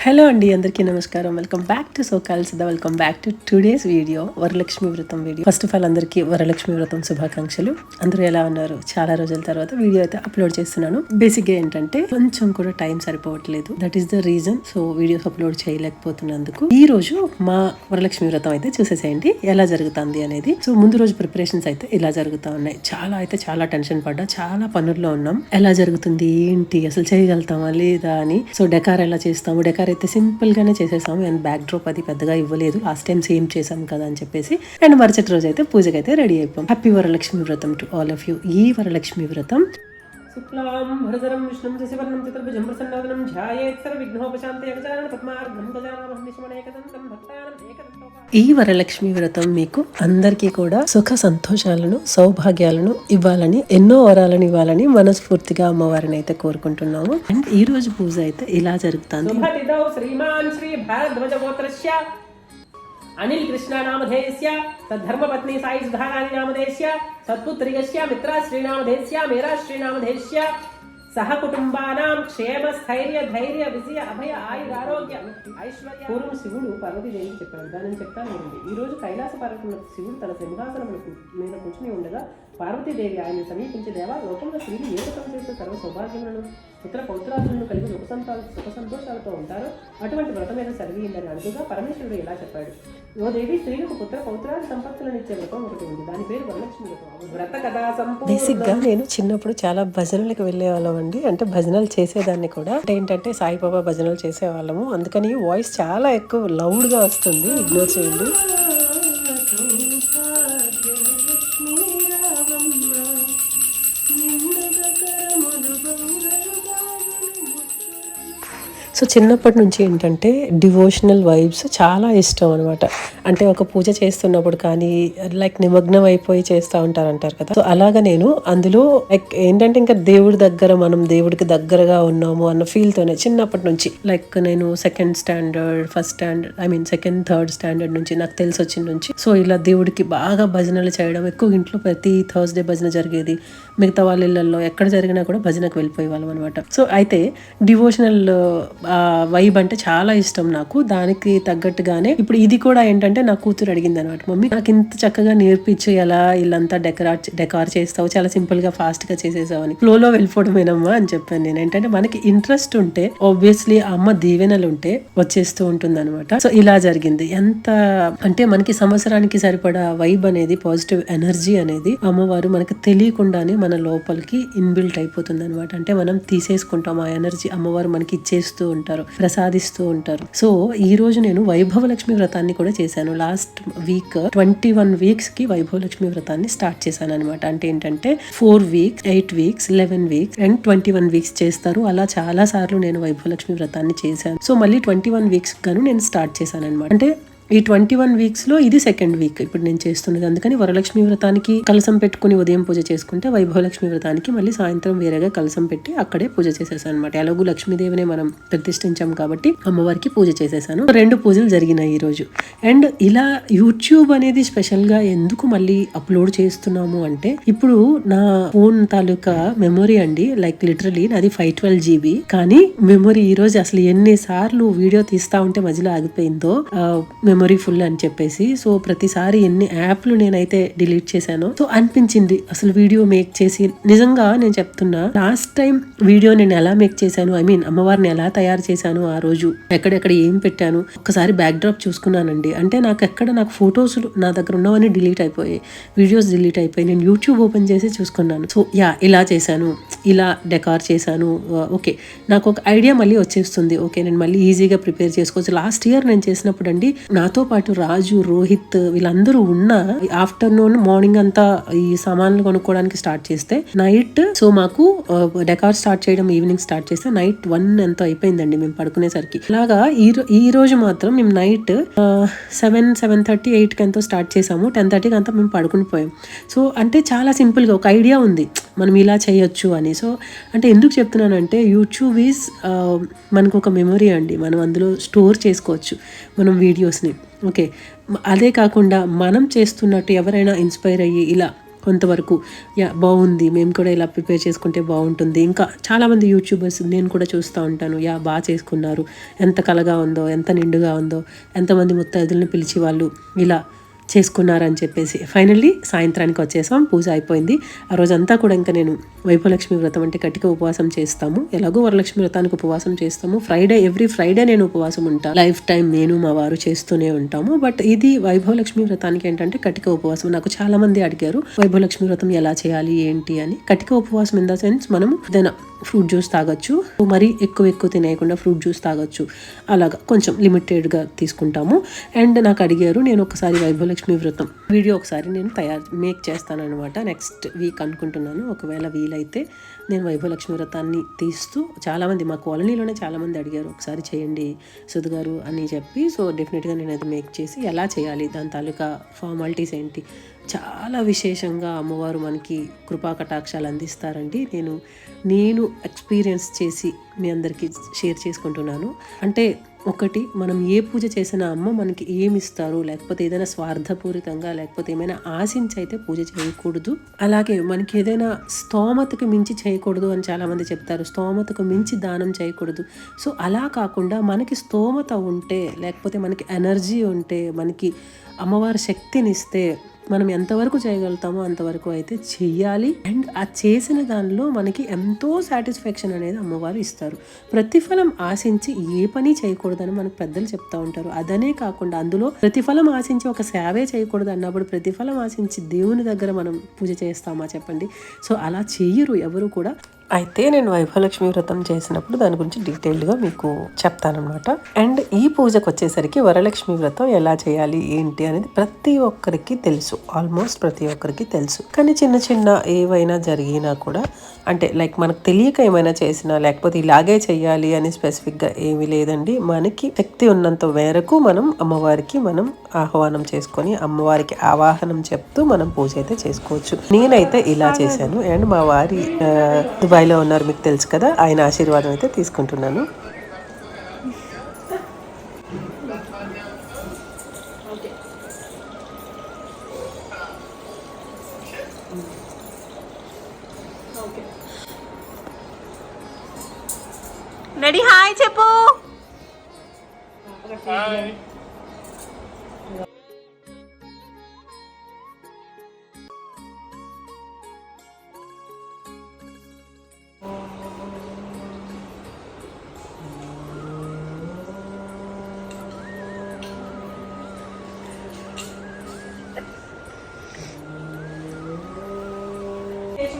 Hello అండి అందరికీ నమస్కారం. Welcome back to so call Siddha. Welcome back to today's video Varalakshmi వ్రతం video. First of all అందరికీ వరలక్ష్మి వ్రతం శుభాకాంక్షలు. అందరూ ఎలా ఉన్నారు? చాలా రోజుల తర్వాత వీడియో అయితే అప్లోడ్ చేస్తున్నాను. బేసిక్గా ఏంటంటే కొంచెం కూడా టైం సరిపోవట్లేదు. That is the reason so videos upload చేయలేకపోతున్నందుకు. ఈ రోజు మా వరలక్ష్మి వ్రతం అయితే చూసేసేయండి. ఎలా జరుగుతుంది అనేది. సో ముందు రోజు ప్రిపరేషన్స్ అయితే ఇలా జరుగుతా ఉన్నాయి. చాలా అయితే చాలా టెన్షన్ పడ్డా. చాలా పనుల్లో ఉన్నాం. ఎలా జరుగుతుంది? ఏంటి? అసలు చేయగలుగుతామా? లేదా? అని. సో డెకార్ ఎలా చేస్తాము? డెకార్ అయితే సింపుల్గానే చేసేసాము. అండ్ బ్యాక్ డ్రాప్ అది పెద్దగా ఇవ్వలేదు. లాస్ట్ టైం సేమ్ చేసాం కదా అని చెప్పేసి అండ్ మరుసటి రోజు అయితే పూజకి అయితే రెడీ అయిపోయాం. Happy Varalakshmi Vratham to all of you ఈ వరలక్ష్మి వ్రతం శుక్లాం భరధరం విష్ణుం శశివర్ణం చతుర్భుజం ప్రసన్నాదనం ధ్యాయేత్ సర్వవిఘ్నోపశాంతయ గజానన పద్మార్గం గజాననం నిశమనేకదంతం భక్తానం ఈ వరలక్ష్మి వ్రతం మీకు అందరికీ కూడా సుఖ సంతోషాలను సౌభాగ్యాలను ఇవ్వాలని ఎన్నో వరాలను ఇవ్వాలని మనస్ఫూర్తిగా అమ్మవారిని అయితే కోరుకుంటున్నాము. అండ్ ఈ రోజు పూజ అయితే ఇలా జరుగుతుంది. శ్రీమాన్ శ్రీ భారద్వజ గోత్రస్య అనిల్ కృష్ణ నామధేయస్య తద్ధర్మపత్ని సాయి సుధారాణి నామధేయస్య సత్పుత్రికస్య మిత్రా శ్రీనామధేయస్య మేరా శ్రీనామధేయస్య సహ కుటుంబానాం క్షేమ స్థైర్య ధైర్య విజయ అభయ ఆయుర ఆరోగ్య ఐశ్వర్య. పూర్వం శివుడు పార్వతీదేవికి చెప్పాడు. దానిని చెప్తాను ఈ రోజు కైలాస పర్వతంలో శివుడు తన సింహాసనం మీద కూర్చుని ఉండగా పార్వతీదేవి ఆయన సమీపించి దేవా లోకంలో స్త్రీలు ఏ రకం చేసే సర్వ సౌభాగ్యములను? పుత్ర పౌత్రాదులను కలిగి సుఖ సంతాలు సుఖ సంతోషాలతో ఉంటారో? అటువంటి వ్రతమైన సర్వీయుందని అడుగుగా పరమేశ్వరుడు ఇలా చెప్పాడు. ఓ దేవి స్త్రీలకు పుత్ర పౌత్రాది సంపత్తులను ఇచ్చే వ్రతం ఒకటి ఉంది. దాని పేరు వరలక్ష్మి వ్రత కథా బేసిక్ నేను చిన్నప్పుడు చాలా భజనలకు వెళ్ళే అండి అంటే భజనలు చేసేదాన్ని కూడా. అంటే ఏంటంటే సాయిబాబా భజనలు చేసేవాళ్ళము. అందుకని వాయిస్ చాలా ఎక్కువ లౌడ్గా వస్తుంది. ఇగ్నోర్ చేయండి. సో చిన్నప్పటి నుంచి ఏంటంటే డివోషనల్ వైబ్స్ చాలా ఇష్టం అనమాట అంటే ఒక పూజ చేస్తున్నప్పుడు కానీ లైక్ నిమగ్నం అయిపోయి చేస్తూ ఉంటారు అంటారు కదా. సో అలాగా నేను అందులో లైక్ ఏంటంటే ఇంకా దేవుడి దగ్గర మనం దేవుడికి దగ్గరగా ఉన్నాము అన్న ఫీల్తోనే చిన్నప్పటి నుంచి లైక్ నేను second standard first standard I mean second third standard నుంచి నాకు తెలిసి వచ్చిన నుంచి సో ఇలా దేవుడికి బాగా భజనలు చేయడం ఎక్కువ ఇంట్లో ప్రతి థర్స్డే భజన జరిగేది. మిగతా వాళ్ళ ఇళ్ళల్లో ఎక్కడ జరిగినా కూడా భజనకు వెళ్ళిపోయే వాళ్ళం అనమాట సో అయితే డివోషనల్ వైబ్ అంటే చాలా ఇష్టం నాకు. దానికి తగ్గట్టుగానే ఇప్పుడు ఇది కూడా ఏంటంటే నా కూతురు అడిగింది అనమాట మమ్మీ నాకు ఇంత చక్కగా నేర్పించు ఎలా ఇల్లంతా డెకరాట్ డెకార్ చేస్తావు చాలా సింపుల్గా ఫాస్ట్గా చేసేసావు అని. ఫ్లోలో వెళ్ళిపోవడమేనమ్మా అని చెప్పాను నేను. ఏంటంటే మనకి ఇంట్రెస్ట్ ఉంటే ఆబ్వియస్లీ అమ్మ దీవెనలు ఉంటే వచ్చేస్తూ ఉంటుంది అనమాట సో ఇలా జరిగింది. ఎంత అంటే మనకి సంవత్సరానికి సరిపడా వైబ్ అనేది పాజిటివ్ ఎనర్జీ అనేది అమ్మవారు మనకి తెలియకుండానే మన లోపలికి ఇన్బిల్ట్ అయిపోతుంది అనమాట అంటే మనం తీసేసుకుంటాం ఆ ఎనర్జీ అమ్మవారు మనకి ఇచ్చేస్తూ ఉంటారు ప్రసాదిస్తూ ఉంటారు. సో ఈ రోజు నేను వైభవ లక్ష్మి వ్రతాన్ని కూడా చేశాను. లాస్ట్ వీక్ ట్వంటీ వన్ వీక్స్కి వైభవ లక్ష్మి వ్రతాన్ని స్టార్ట్ చేశాను అనమాట అంటే ఏంటంటే four weeks eight weeks eleven weeks and twenty one weeks చేస్తారు. అలా చాలా సార్లు నేను వైభవ లక్ష్మి వ్రతాన్ని చేశాను. సో మళ్ళీ ట్వంటీ వన్ వీక్స్ గాను నేను స్టార్ట్ చేశాను అనమాట అంటే ఈ ట్వంటీ వన్ వీక్స్లో ఇది సెకండ్ వీక్ ఇప్పుడు నేను చేస్తున్నది. అందుకని వరలక్ష్మి వ్రతానికి కలసం పెట్టుకుని ఉదయం పూజ చేసుకుంటే వైభవలక్ష్మి వ్రతానికి మళ్ళీ సాయంత్రం వేరేగా కలసం పెట్టి అక్కడే పూజ చేసేసాను అనమాట ఎలాగూ లక్ష్మీదేవినే మనం ప్రతిష్ఠించాం కాబట్టి అమ్మవారికి పూజ చేసేసాను. రెండు పూజలు జరిగినాయి ఈ రోజు. అండ్ ఇలా యూట్యూబ్ అనేది స్పెషల్గా ఎందుకు మళ్ళీ అప్లోడ్ చేస్తున్నాము అంటే ఇప్పుడు నా ఫోన్ తాలూకా మెమొరీ అండి లైక్ లిటరలీ నాది ఫైవ్ ట్వెల్వ్ జీబీ. కానీ మెమొరీ ఈ రోజు అసలు ఎన్ని సార్లు వీడియో తీస్తా ఉంటే మధ్యలో ఆగిపోయిందో మెమొరీ ఫుల్ అని చెప్పేసి సో ప్రతిసారి ఎన్ని యాప్లు నేనైతే డిలీట్ చేశానో సో అనిపించింది. అసలు వీడియో మేక్ చేసి నిజంగా నేను చెప్తున్నా లాస్ట్ టైం వీడియో నేను ఎలా మేక్ చేశాను ఐ మీన్ అమ్మవారిని ఎలా తయారు చేశాను ఆ రోజు ఎక్కడెక్కడ ఏం పెట్టాను ఒకసారి బ్యాక్ డ్రాప్ చూసుకున్నానండి. అంటే నాకు ఎక్కడ నాకు ఫొటోస్ నా దగ్గర ఉన్నవన్నీ డిలీట్ అయిపోయాయి. వీడియోస్ డిలీట్ అయిపోయి నేను యూట్యూబ్ ఓపెన్ చేసి చూసుకున్నాను. సో యా ఇలా చేశాను ఇలా డెకార్ చేశాను uh, ఓకే నాకు ఒక ఐడియా మళ్ళీ వచ్చేస్తుంది. ఓకే నేను మళ్ళీ ఈజీగా ప్రిపేర్ చేసుకోవచ్చు. లాస్ట్ ఇయర్ నేను చేసినప్పుడు అండి నా నాతో పాటు రాజు రోహిత్ వీళ్ళందరూ ఉన్న ఆఫ్టర్నూన్ మార్నింగ్ అంతా ఈ సామాన్లు కొనుక్కోవడానికి స్టార్ట్ చేస్తే నైట్ సో మాకు డెకార్ స్టార్ట్ చేయడం ఈవినింగ్ స్టార్ట్ చేస్తే నైట్ వన్ ఎంత అయిపోయిందండి మేము పడుకునేసరికి. ఇలాగా ఈ ఈ రోజు మాత్రం మేము నైట్ సెవెన్ సెవెన్ థర్టీ ఎయిట్కి ఎంతో స్టార్ట్ చేసాము. టెన్ థర్టీకి అంతా మేము పడుకుని పోయాం. సో అంటే చాలా సింపుల్గా ఒక ఐడియా ఉంది. మనం ఇలా చేయొచ్చు అని. సో అంటే ఎందుకు చెప్తున్నానంటే యూట్యూబ్ ఈజ్ మనకు ఒక మెమొరీ అండి. మనం అందులో స్టోర్ చేసుకోవచ్చు మనం వీడియోస్ని. ఓకే. అదే కాకుండా మనం చేస్తున్నట్టు ఎవరైనా ఇన్స్పైర్ అయ్యి ఇలా కొంతవరకు యా బాగుంది మేము కూడా ఇలా ప్రిపేర్ చేసుకుంటే బాగుంటుంది. ఇంకా చాలామంది యూట్యూబర్స్ నేను కూడా చూస్తూ ఉంటాను. యా బాగా చేసుకున్నారు. ఎంత కలగా ఉందో ఎంత నిండుగా ఉందో ఎంతమంది ముత్తైదులను పిలిచి వాళ్ళు ఇలా చేసుకున్నారని చెప్పేసి ఫైనల్లీ సాయంత్రానికి వచ్చేసాం. పూజ అయిపోయింది. ఆ రోజంతా కూడా ఇంకా నేను వైభవలక్ష్మి వ్రతం అంటే కటిక ఉపవాసం చేస్తాము. ఎలాగో వరలక్ష్మి వ్రతానికి ఉపవాసం చేస్తాము. ఫ్రైడే ఎవ్రీ ఫ్రైడే నేను ఉపవాసం ఉంటాను లైఫ్ టైం నేను మా వారు చేస్తూనే ఉంటాము. బట్ ఇది వైభవలక్ష్మి వ్రతానికి ఏంటంటే కటిక ఉపవాసం. నాకు చాలా మంది అడిగారు వైభవలక్ష్మి వ్రతం ఎలా చేయాలి? ఏంటి? అని. కటిక ఉపవాసం ఇన్ ద సెన్స్ మనం ఏదైనా ఫ్రూట్ జ్యూస్ తాగొచ్చు. మరీ ఎక్కువ ఎక్కువ తినేయకుండా ఫ్రూట్ జ్యూస్ తాగొచ్చు. అలాగా కొంచెం లిమిటెడ్గా తీసుకుంటాము. అండ్ నాకు అడిగారు నేను ఒకసారి వైభవలక్ష్మి వ్రతం. వీడియో ఒకసారి నేను తయారు మేక్ చేస్తాను అనమాట నెక్స్ట్ వీక్ అనుకుంటున్నాను. ఒకవేళ వీలైతే నేను వైభవలక్ష్మి వ్రతాన్ని తీస్తూ చాలామంది మా కాలనీలోనే చాలామంది అడిగారు ఒకసారి చేయండి సుధుగారు అని చెప్పి. సో డెఫినెట్గా నేను అది మేక్ చేసి ఎలా చేయాలి దాని తాలూకా ఫార్మాలిటీస్ ఏంటి? చాలా విశేషంగా అమ్మవారు మనకి కృపా కటాక్షాలు అందిస్తారండి. నేను నేను ఎక్స్పీరియన్స్ చేసి మీ అందరికీ షేర్ చేసుకుంటున్నాను. అంటే ఒకటి మనం ఏ పూజ చేసినా అమ్మ మనకి ఏమి ఇస్తారు లేకపోతే ఏదైనా స్వార్థపూరితంగా లేకపోతే ఏమైనా ఆశించి అయితే పూజ చేయకూడదు. అలాగే మనకి ఏదైనా స్తోమతకు మించి చేయకూడదు అని చాలామంది చెప్తారు. స్తోమతకు మించి దానం చేయకూడదు. సో అలా కాకుండా మనకి స్తోమత ఉంటే లేకపోతే మనకి ఎనర్జీ ఉంటే మనకి అమ్మవారి శక్తినిస్తే మనం ఎంతవరకు చేయగలుగుతామో అంతవరకు అయితే చెయ్యాలి. అండ్ ఆ చేసిన దానిలో మనకి ఎంతో సాటిస్ఫాక్షన్ అనేది అమ్మవారు ఇస్తారు. ప్రతిఫలం ఆశించి ఏ పని చేయకూడదని మనకు పెద్దలు చెప్తా ఉంటారు. అదనే కాకుండా అందులో ప్రతిఫలం ఆశించి ఒక సేవే చేయకూడదు అన్నప్పుడు ప్రతిఫలం ఆశించి దేవుని దగ్గర మనం పూజ చేస్తామా చెప్పండి. సో అలా చెయ్యరు ఎవరు కూడా. అయితే నేను వైభవలక్ష్మి వ్రతం చేసినప్పుడు దాని గురించి డీటెయిల్డ్గా మీకు చెప్తానమాట అండ్ ఈ పూజకు వచ్చేసరికి వరలక్ష్మి వ్రతం ఎలా చేయాలి ఏంటి అనేది ప్రతి ఒక్కరికి తెలుసు. ఆల్మోస్ట్ ప్రతి ఒక్కరికి తెలుసు. కానీ చిన్న చిన్న ఏవైనా జరిగినా కూడా అంటే లైక్ మనకు తెలియక ఏమైనా చేసినా లేకపోతే ఇలాగే చేయాలి అని స్పెసిఫిక్గా ఏమీ లేదండి. మనకి శక్తి ఉన్నంత మేరకు మనం అమ్మవారికి మనం ఆహ్వానం చేసుకొని అమ్మవారికి ఆవాహనం చెప్తూ మనం పూజ అయితే చేసుకోవచ్చు. నేనైతే ఇలా చేశాను. అండ్ మా వారి దుబాయ్లో ఉన్నారు మీకు తెలుసు కదా. ఆయన ఆశీర్వాదం అయితే తీసుకుంటున్నాను. రెడీ? హాయ్ చెప్పు.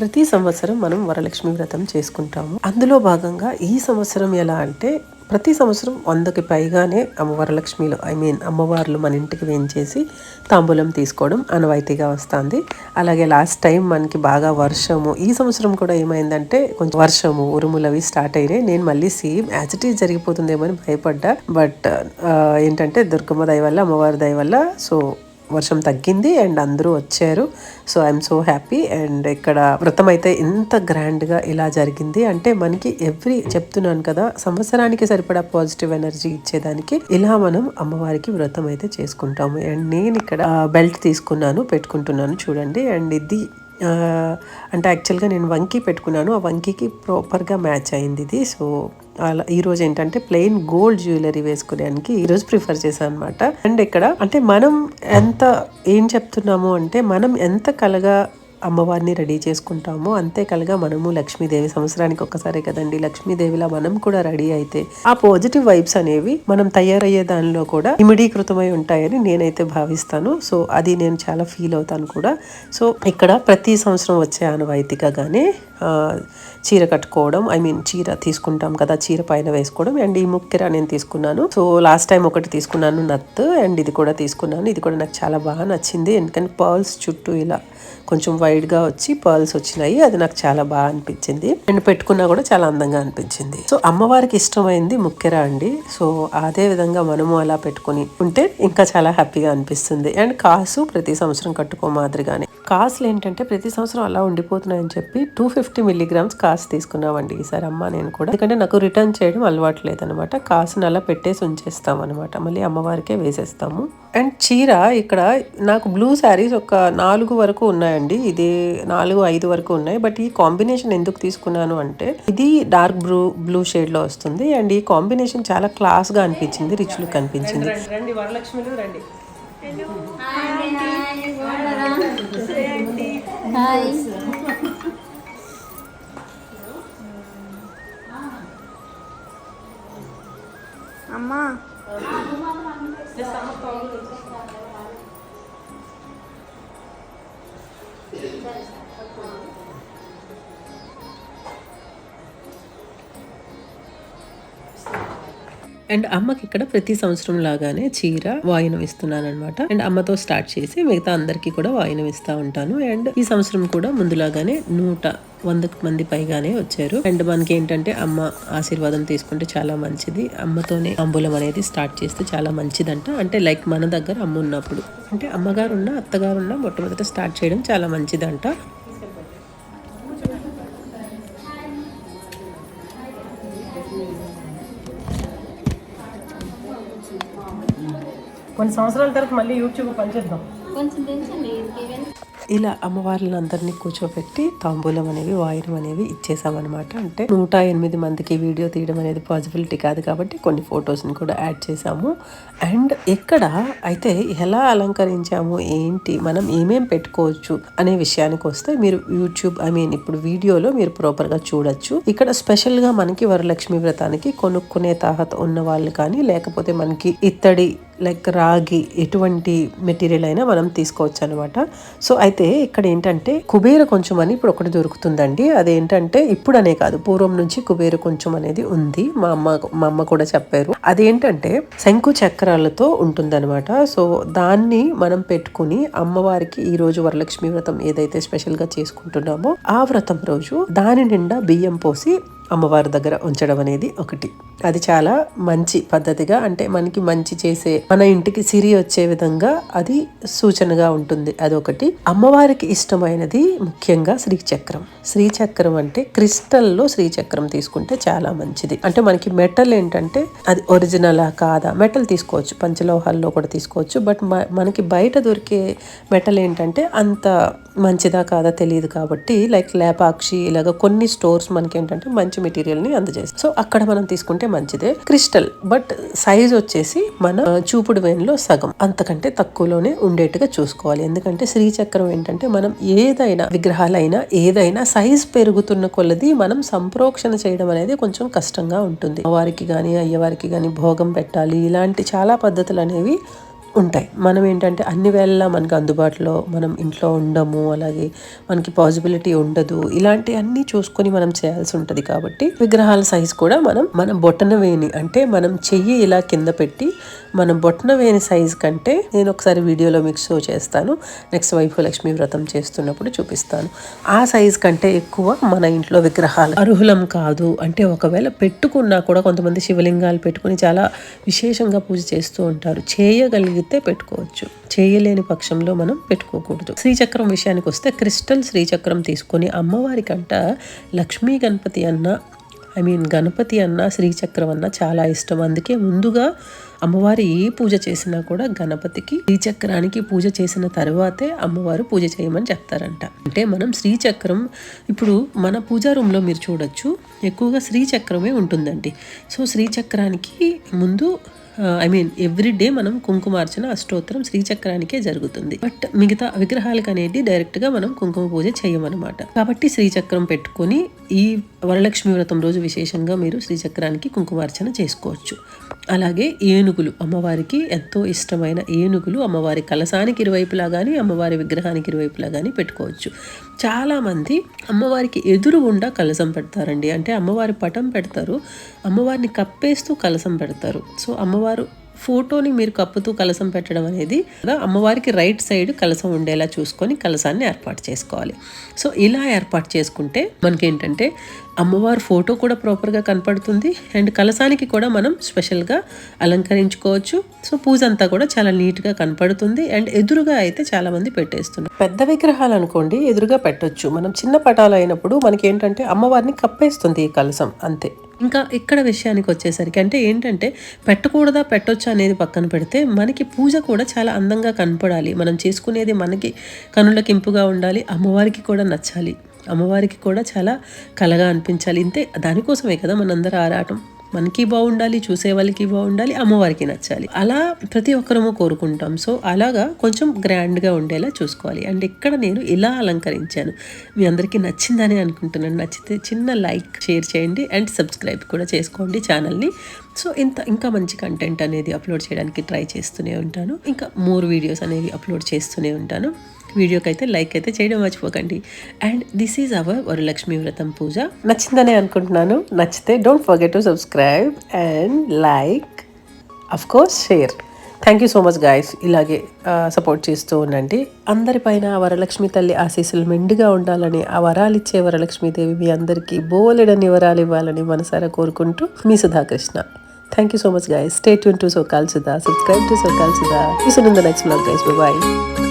ప్రతి సంవత్సరం మనం వరలక్ష్మి వ్రతం చేసుకుంటాము. అందులో భాగంగా ఈ సంవత్సరం ఎలా అంటే ప్రతి సంవత్సరం వందకి పైగానే అమ్మ వరలక్ష్మిలో ఐ మీన్ అమ్మవార్లు మన ఇంటికి వేయించేసి తాంబూలం తీసుకోవడం అనవాయితీగా వస్తుంది. అలాగే లాస్ట్ టైం మనకి బాగా వర్షము ఈ సంవత్సరం కూడా ఏమైందంటే కొంచెం వర్షము ఉరుములు అవి స్టార్ట్ అయినాయి. నేను మళ్ళీ సేమ్ యాజ్ ఇట్ ఈజ్ జరిగిపోతుందేమో అని భయపడ్డా. బట్ ఏంటంటే దుర్గమ్మ దయ వల్ల అమ్మవారి దయ వల్ల సో వర్షం తగ్గింది అండ్ అందరూ వచ్చారు. So I'm so happy and ఇక్కడ వ్రతం అయితే ఇంత గ్రాండ్గా ఇలా జరిగింది. అంటే మనకి ఎవ్రీ చెప్తున్నాను కదా సంవత్సరానికి సరిపడా పాజిటివ్ ఎనర్జీ ఇచ్చేదానికి ఇలా మనం అమ్మవారికి వ్రతం అయితే చేసుకుంటాము. అండ్ నేను ఇక్కడ బెల్ట్ తీసుకున్నాను పెట్టుకుంటున్నాను చూడండి. అండ్ ఇది అంటే యాక్చువల్గా నేను వంకీ పెట్టుకున్నాను. ఆ వంకీకి ప్రాపర్గా మ్యాచ్ అయింది ఇది. సో అలా ఈ రోజు ఏంటంటే ప్లెయిన్ గోల్డ్ జ్యువెలరీ వేసుకోవడానికి ఈరోజు ప్రిఫర్ చేశాను అనమాట అండ్ ఇక్కడ అంటే మనం ఎంత ఏం చెప్తున్నాము అంటే మనం ఎంత కలగా అమ్మవారిని రెడీ చేసుకుంటామో. అంతే కలగా మనము లక్ష్మీదేవి సంవత్సరానికి ఒక్కసారి కదండి లక్ష్మీదేవిలా మనం కూడా రెడీ అయితే ఆ పాజిటివ్ వైబ్స్ అనేవి మనం తయారయ్యే దానిలో కూడా ఇమిడీకృతమై ఉంటాయని నేనైతే భావిస్తాను. సో అది నేను చాలా ఫీల్ అవుతాను కూడా. సో ఇక్కడ ప్రతి సంవత్సరం వచ్చే ఆనవాయితీగానే చీర కట్టుకోవడం ఐ మీన్ చీర తీసుకుంటాం కదా చీర పైన వేసుకోవడం అండ్ ఈ ముక్కెర నేను తీసుకున్నాను. సో లాస్ట్ టైం ఒకటి తీసుకున్నాను నత్ అండ్ ఇది కూడా తీసుకున్నాను. ఇది కూడా నాకు చాలా బాగా నచ్చింది. ఎందుకంటే పర్ల్స్ చుట్టూ ఇలా కొంచెం వైడ్గా వచ్చి పర్ల్స్ వచ్చినాయి. అది నాకు చాలా బాగా అనిపించింది. నేను పెట్టుకున్నా కూడా చాలా అందంగా అనిపించింది. సో అమ్మవారికి ఇష్టమైంది ముక్కెర అండి. సో అదే విధంగా మనము అలా పెట్టుకుని ఉంటే ఇంకా చాలా హ్యాపీగా అనిపిస్తుంది. అండ్ కాసు ప్రతి సంవత్సరం కట్టుకో మాదిరిగానే. కాసులు ఏంటంటే ప్రతి సంవత్సరం అలా ఉండిపోతున్నాయని చెప్పి టూ ఫిఫ్టీ మిల్లీగ్రామ్స్ కాసు తీసుకున్నామండి ఈసారి అమ్మ నేను కూడా. ఎందుకంటే నాకు రిటర్న్ చేయడం అలవాటు లేదనమాట. కాసును అలా పెట్టేసి ఉంచేస్తాం అనమాట మళ్ళీ అమ్మవారికే వేసేస్తాము. అండ్ చీర ఇక్కడ నాకు బ్లూ శారీస్ ఒక నాలుగు వరకు ఉన్నాయండి. ఇది నాలుగు ఐదు వరకు ఉన్నాయి. బట్ ఈ కాంబినేషన్ ఎందుకు తీసుకున్నాను అంటే ఇది డార్క్ బ్లూ బ్లూ షేడ్లో వస్తుంది. అండ్ ఈ కాంబినేషన్ చాలా క్లాస్గా అనిపించింది రిచ్ లుక్ అనిపించింది. రండి రండి వరలక్ష్మిలు రండి. హాయ్ అమ్మా అండ్ అమ్మకి ఇక్కడ ప్రతి సంవత్సరం లాగానే చీర వాయినం ఇస్తున్నాను అనమాట అండ్ అమ్మతో స్టార్ట్ చేసి మిగతా అందరికీ కూడా వాయినం ఇస్తా ఉంటాను. అండ్ ఈ సంవత్సరం కూడా ముందులాగానే నూట వందకు మంది పైగానే వచ్చారు. అండ్ మనకి ఏంటంటే అమ్మ ఆశీర్వాదం తీసుకుంటే చాలా మంచిది. అమ్మతోనే అంబులం అనేది స్టార్ట్ చేస్తే చాలా మంచిదంట. అంటే లైక్ మన దగ్గర అమ్మ ఉన్నప్పుడు. అంటే అమ్మగారు ఉన్న అత్తగారు ఉన్న మొట్టమొదట స్టార్ట్ చేయడం చాలా మంచిదంట. కొన్ని సంవత్సరాల తర్వాత మళ్ళీ యూట్యూబ్ పనిచేద్దాం. కొంచెం ఇలా అమ్మవార్లను ఇలా అమ్మవార్లందరినీ కూర్చోబెట్టి తాంబూలం అనేవి వాయినం అనేవి ఇచ్చేసామన్నమాట. అంటే నూట ఎనిమిది మందికి వీడియో తీయడం అనేది పాసిబిలిటీ కాదు కాబట్టి కొన్ని ఫొటోస్ని కూడా యాడ్ చేసాము అండ్ ఇక్కడ అయితే ఎలా అలంకరించాము ఏంటి మనం ఏమేం పెట్టుకోవచ్చు అనే విషయానికి వస్తే మీరు యూట్యూబ్ ఐ మీన్ ఇప్పుడు వీడియోలో మీరు ప్రాపర్గా చూడొచ్చు. ఇక్కడ స్పెషల్గా మనకి వరలక్ష్మి వ్రతానికి కొనుక్కునే తాహత ఉన్న వాళ్ళు కానీ లేకపోతే మనకి ఇత్తడి లైక్ రాగి ఎటువంటి మెటీరియల్ అయినా మనం తీసుకోవచ్చు అనమాట సో అయితే ఇక్కడ ఏంటంటే కుబేర కొంచెం అని ఇప్పుడు ఒకటి దొరుకుతుందండి. అదేంటంటే ఇప్పుడు అనే కాదు పూర్వం నుంచి కుబేర కొంచెం అనేది ఉంది. మా అమ్మ మా అమ్మ కూడా చెప్పారు. అదేంటంటే శంకు చక్రాలతో ఉంటుందన్నమాట. సో దాన్ని మనం పెట్టుకుని అమ్మవారికి ఈ రోజు వరలక్ష్మి వ్రతం ఏదైతే స్పెషల్గా చేసుకుంటున్నామో ఆ వ్రతం రోజు దాని నిండా బియ్యం పోసి అమ్మవారి దగ్గర ఉంచడం అనేది ఒకటి. అది చాలా మంచి పద్ధతిగా అంటే మనకి మంచి చేసే మన ఇంటికి సిరి వచ్చే విధంగా అది సూచనగా ఉంటుంది. అదొకటి. అమ్మవారికి ఇష్టమైనది ముఖ్యంగా శ్రీచక్రం. శ్రీచక్రం అంటే క్రిస్టల్లో శ్రీచక్రం తీసుకుంటే చాలా మంచిది. అంటే మనకి మెటల్ ఏంటంటే అది ఒరిజినలా కాదా? మెటల్ తీసుకోవచ్చు. పంచలోహాల్లో కూడా తీసుకోవచ్చు. బట్ మనకి బయట దొరికే మెటల్ ఏంటంటే అంత మంచిదా కాదా తెలియదు కాబట్టి లైక్ లేపాక్షి ఇలాగ కొన్ని స్టోర్స్ మనకి ఏంటంటే మంచి మెటీరియల్ని అందజేస్తాం సో అక్కడ మనం తీసుకుంటే మంచిదే. క్రిస్టల్ బట్ సైజ్ వచ్చేసి మన చూపుడు వేన్లో సగం. అంతకంటే తక్కువలోనే ఉండేట్టుగా చూసుకోవాలి. ఎందుకంటే శ్రీచక్రం ఏంటంటే మనం ఏదైనా విగ్రహాలైనా ఏదైనా సైజ్ పెరుగుతున్న కొలది మనం సంప్రోక్షణ చేయడం అనేది కొంచెం కష్టంగా ఉంటుంది. వారికి కానీ అయ్యవారికి కానీ భోగం పెట్టాలి. ఇలాంటి చాలా పద్ధతులు అనేవి ఉంటాయి. మనం ఏంటంటే అన్ని వేళలా మనకు అందుబాటులో మనం ఇంట్లో ఉండము అలాగే మనకి పాసిబిలిటీ ఉండదు. ఇలాంటి అన్ని చూసుకొని మనం చేయాల్సి ఉంటుంది కాబట్టి విగ్రహాల సైజ్ కూడా మనం మనం బొట్టన వేణి అంటే మనం చెయ్యి ఇలా కింద పెట్టి మనం బొట్టన వేణి సైజ్ కంటే నేను ఒకసారి వీడియోలో మీకు షో చేస్తాను. నెక్స్ట్ వైభవలక్ష్మి వ్రతం చేస్తున్నప్పుడు చూపిస్తాను. ఆ సైజ్ కంటే ఎక్కువ మన ఇంట్లో విగ్రహాలు అర్హులం కాదు. అంటే ఒకవేళ పెట్టుకున్నా కూడా కొంతమంది శివలింగాలు పెట్టుకుని చాలా విశేషంగా పూజ చేస్తూ ఉంటారు. కుదిరితే పెట్టుకోవచ్చు. చేయలేని పక్షంలో మనం పెట్టుకోకూడదు. శ్రీచక్రం విషయానికి వస్తే క్రిస్టల్ శ్రీచక్రం తీసుకొని అమ్మవారికంట లక్ష్మీ గణపతి అన్న ఐ మీన్ గణపతి అన్న శ్రీచక్రం అన్న చాలా ఇష్టం. అందుకే ముందుగా అమ్మవారు ఏ పూజ చేసినా కూడా గణపతికి శ్రీచక్రానికి పూజ చేసిన తర్వాతే అమ్మవారు పూజ చేయమని చెప్తారంట. అంటే మనం శ్రీచక్రం ఇప్పుడు మన పూజా రూమ్లో మీరు చూడొచ్చు ఎక్కువగా శ్రీచక్రమే ఉంటుందండి. సో శ్రీచక్రానికి ముందు ఐ మీన్ ఎవ్రీ డే మనం కుంకుమార్చన అష్టోత్తరం శ్రీచక్రానికే జరుగుతుంది. బట్ మిగతా విగ్రహాలకు అనేది డైరెక్ట్గా మనం కుంకుమ పూజ చేయమన్నమాట. కాబట్టి శ్రీచక్రం పెట్టుకొని ఈ వరలక్ష్మి వ్రతం రోజు విశేషంగా మీరు శ్రీచక్రానికి కుంకుమార్చన చేసుకోవచ్చు. అలాగే ఏనుగులు. అమ్మవారికి ఎంతో ఇష్టమైన ఏనుగులు అమ్మవారి కలసానికి ఇరువైపులా కానీ అమ్మవారి విగ్రహానికి ఇరువైపులా కానీ పెట్టుకోవచ్చు. చాలామంది అమ్మవారికి ఎదురుగుండా కలసం పెడతారండి. అంటే అమ్మవారి పటం పెడతారు. అమ్మవారిని కప్పేస్తూ కలసం పెడతారు. సో అమ్మవారు ఫోటోని మీరు కప్పుతూ కలసం పెట్టడం అనేది అమ్మవారికి రైట్ సైడ్ కలసం ఉండేలా చూసుకొని కలసాన్ని ఏర్పాటు చేసుకోవాలి. సో ఇలా ఏర్పాటు చేసుకుంటే మనకేంటంటే అమ్మవారి ఫోటో కూడా ప్రాపర్గా కనపడుతుంది అండ్ కలసానికి కూడా మనం స్పెషల్గా అలంకరించుకోవచ్చు. సో పూజ అంతా కూడా చాలా నీట్గా కనపడుతుంది అండ్ ఎదురుగా అయితే చాలామంది పెట్టేస్తున్నారు. పెద్ద విగ్రహాలు అనుకోండి ఎదురుగా పెట్టొచ్చు. మనం చిన్న పటాలు అయినప్పుడు మనకి ఏంటంటే అమ్మవారిని కప్పేస్తుంది ఈ కలసం అంతే. ఇంకా ఇక్కడ విషయానికి వచ్చేసరికి అంటే ఏంటంటే పెట్టకూడదా పెట్టొచ్చా అనేది పక్కన పెడితే మనకి పూజ కూడా చాలా అందంగా కనపడాలి. మనం చేసుకునేది మనకి కనులకి ఇంపుగా ఉండాలి అమ్మవారికి కూడా నచ్చాలి. అమ్మవారికి కూడా చాలా కలగా అనిపించాలి. ఇంతే దానికోసమే కదా మనందరూ ఆరాటం. మనకి బాగుండాలి చూసే వాళ్ళకి బాగుండాలి అమ్మవారికి నచ్చాలి. అలా ప్రతి ఒక్కరము కోరుకుంటాం. సో అలాగా కొంచెం గ్రాండ్గా ఉండేలా చూసుకోవాలి. అండ్ ఇక్కడ నేను ఇలా అలంకరించాను. మీ అందరికీ నచ్చిందని అనుకుంటున్నాను. నచ్చితే చిన్న లైక్ షేర్ చేయండి. అండ్ సబ్స్క్రైబ్ కూడా చేసుకోండి ఛానల్ని. సో ఇంత ఇంకా మంచి కంటెంట్ అనేది అప్లోడ్ చేయడానికి ట్రై చేస్తూనే ఉంటాను. ఇంకా మోర్ వీడియోస్ అనేవి అప్లోడ్ చేస్తూనే ఉంటాను. వీడియోకి అయితే లైక్ అయితే చేయడం మర్చిపోకండి. And this is our Varalakshmi Vratam puja. నచ్చిందనే అనుకుంటున్నాను. నచ్చితే don't forget to subscribe and like of course share thank you so much guys ఇలాగే సపోర్ట్ చేస్తూ ఉండండి. అందరిపైన వరలక్ష్మి తల్లి ఆశీస్సులు మెండుగా ఉండాలని ఆ వరాలు ఇచ్చే వరలక్ష్మీదేవి మీ అందరికీ బోలెడని వరాలు ఇవ్వాలని మనసారా కోరుకుంటూ మీ Sudhakrishna. Thank you so much guys stay tuned to so కాల్సుదా subscribe to so కాల్సుదా సుధా ఈ soon next blog guys bye